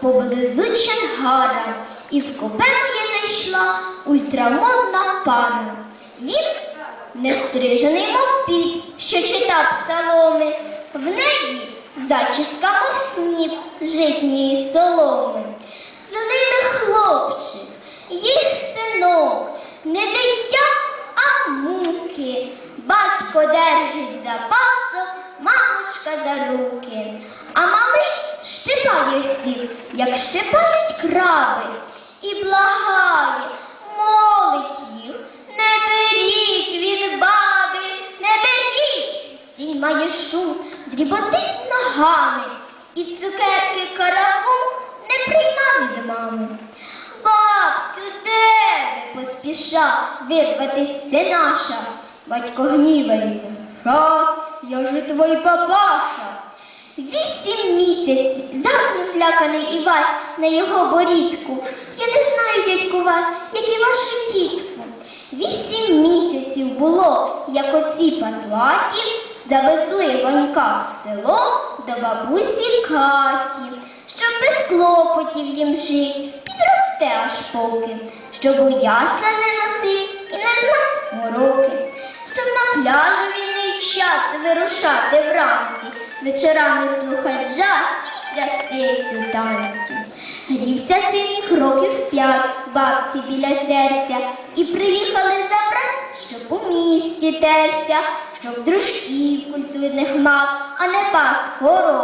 поблизу Чангара, і в купе моє зайшла ультрамодна пана. Він нестрижений мов піп, що читав псаломи, в неї зачіска мов сніп житньої соломи. Зелений хлопчик, їх синок, не дитя, а муки. Батько держить за пасок, мамочка за руки. А щипає всіх, як щипають краби, і благає, молить їх, не беріть від баби, не беріть, стій має шум, дріботить ногами, і цукерки каракул не прийма від мами. Бабцю, де ви поспіша вирватись наша? Батько гнівається. Ша, я ж твій папаша. Вісім місяців запнув зляканий Івась на його борідку. Я не знаю, дядьку вас, як і вашу тітку. Вісім місяців було, як оці патлаті завезли Ванька в село до бабусі Каті, щоб без клопотів їм жить, підросте аж поки, щоб у ясла не носив і не знав мороки, щоб на пляжу вільний час вирушати вранці, вечорами слухать джаз і трястись у танці. Грівся синіх років п'ять бабці біля серця, і приїхали забрати, щоб у місті терся, щоб дружків культурних мав, а не пас хоров.